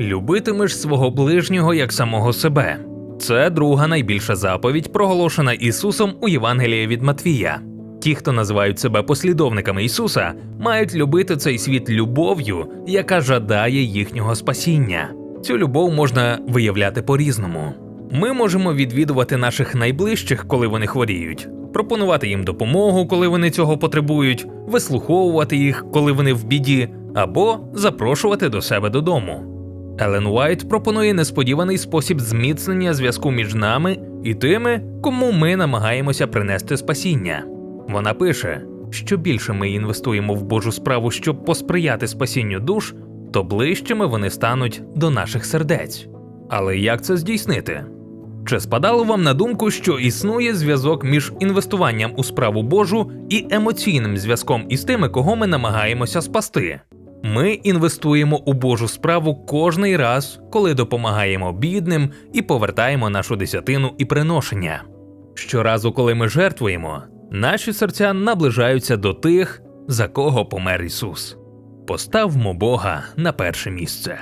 Любитимеш свого ближнього як самого себе. Це друга найбільша заповідь, проголошена Ісусом у Євангелії від Матвія. Ті, хто називають себе послідовниками Ісуса, мають любити цей світ любов'ю, яка жадає їхнього спасіння. Цю любов можна виявляти по-різному. Ми можемо відвідувати наших найближчих, коли вони хворіють, пропонувати їм допомогу, коли вони цього потребують, вислуховувати їх, коли вони в біді, або запрошувати до себе додому. Елен Уайт пропонує несподіваний спосіб зміцнення зв'язку між нами і тими, кому ми намагаємося принести спасіння. Вона пише: що більше ми інвестуємо в Божу справу, щоб посприяти спасінню душ, то ближчими вони стануть до наших сердець. Але як це здійснити? Чи спадало вам на думку, що існує зв'язок між інвестуванням у справу Божу і емоційним зв'язком із тими, кого ми намагаємося спасти? Ми інвестуємо у Божу справу кожний раз, коли допомагаємо бідним і повертаємо нашу десятину і приношення. Щоразу, коли ми жертвуємо, наші серця наближаються до тих, за кого помер Ісус. Поставмо Бога на перше місце.